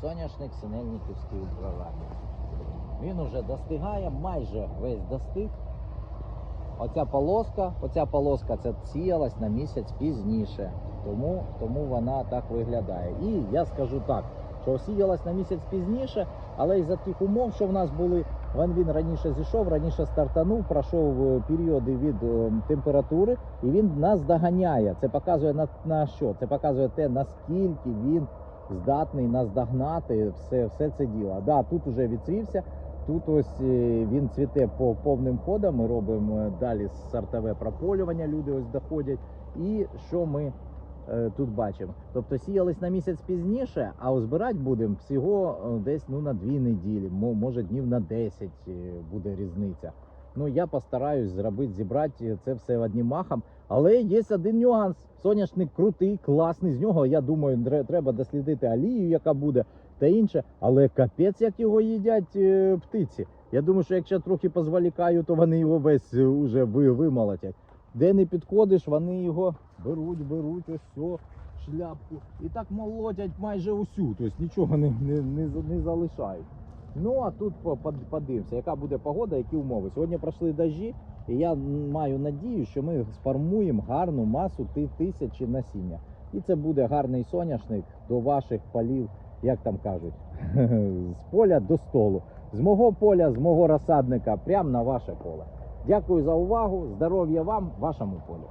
Соняшник Синельниківський ультраранній. Він уже достигає, майже весь достиг. Оця полоска, оця полоска це сіялась на місяць пізніше. Тому, тому вона так виглядає. І я скажу так, що сіялась на місяць пізніше, але із-за тих умов, що в нас були, він, він раніше зійшов, раніше стартанув, пройшов е, періоди від е, температури, і він нас доганяє. Це показує на, на що? Це показує те, наскільки він здатний нас догнати все, все це діло. Да, тут уже відцвівся. Тут ось е, він цвіте по повним ходам. Ми робимо е, далі сортове прополювання. Люди ось доходять. І що ми е, тут бачимо? Тобто сіялись на місяць пізніше, а озбирати будемо всього е, десь ну на дві неділі, може днів на 10 е, буде різниця. Ну я постараюсь зробити, зібрати це все одним махом. Але є один нюанс. Соняшник крутий, класний. З нього, я думаю, треба дослідити алію, яка буде, та інше. Але капець, як його їдять е, птиці. Я думаю, що якщо трохи позволікаю, то вони його весь е, уже вимолотять. Де не підходиш, вони його беруть, беруть ось цю шляпку. І так молотять майже усю, тобто нічого не, не, не, не залишають. Ну а тут по- подивимося, яка буде погода, які умови. Сьогодні пройшли дожі, і я маю надію, що ми сформуємо гарну масу ти- тисячі насіння. І це буде гарний соняшник до ваших полів, як там кажуть, з поля до столу. З мого поля, з мого розсадника, прямо на ваше поле. Дякую за увагу. Здоров'я вам, вашому полю.